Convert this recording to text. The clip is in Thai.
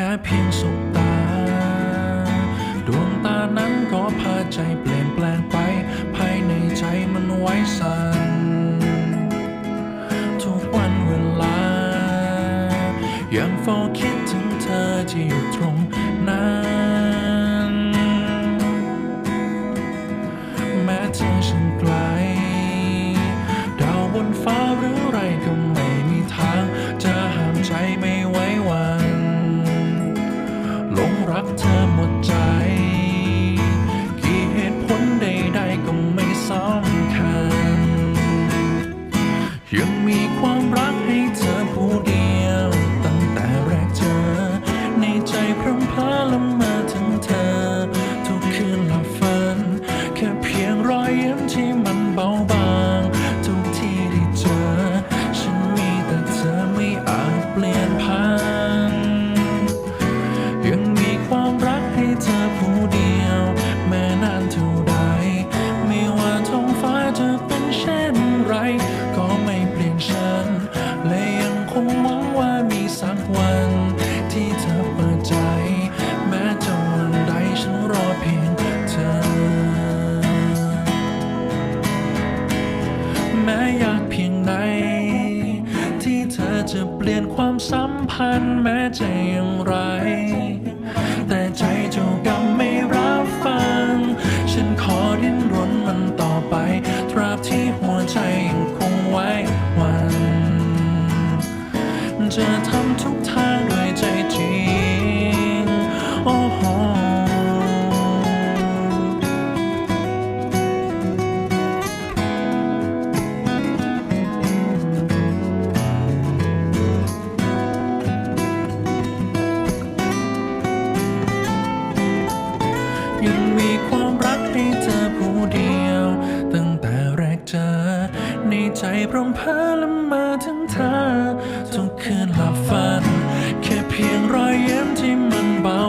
ค่เพียงสบตา ดวงตานั้นก็พาใจเปลี่ยนแปลงไป ภายในใจมันไว้สั่นทุกวันเวลา ยังเฝ้าคิดถึงเธอที่อยู่ตรงนั้นแม้เธอฉันไกล ดาวบนฟ้าหรือไรก็ไม่มีทาง จะห้ามใจไม่ไว้วา เธอผู้เดียว แม้นานเท่าใด ไม่ว่าท้องฟ้าจะเป็นเช่นไร ก็ไม่เปลี่ยนฉัน และยังคงหวังว่ามีสักวัน ที่เธอเปิดใจ แม้จะวันใดฉันรอเพียงเธอ แม้อยากเพียงไหนที่เธอจะเปลี่ยนความสัมพันธ์แม้จะอย่างไร แต่ใจ ยังมีความรักให้เธอผู้เดียว ตั้งแต่แรกเจอ ในใจพร้อมพาละมาถึงเธอทุกคืนหลับฝัน แค่เพียงรอยเย้มที่มันเบา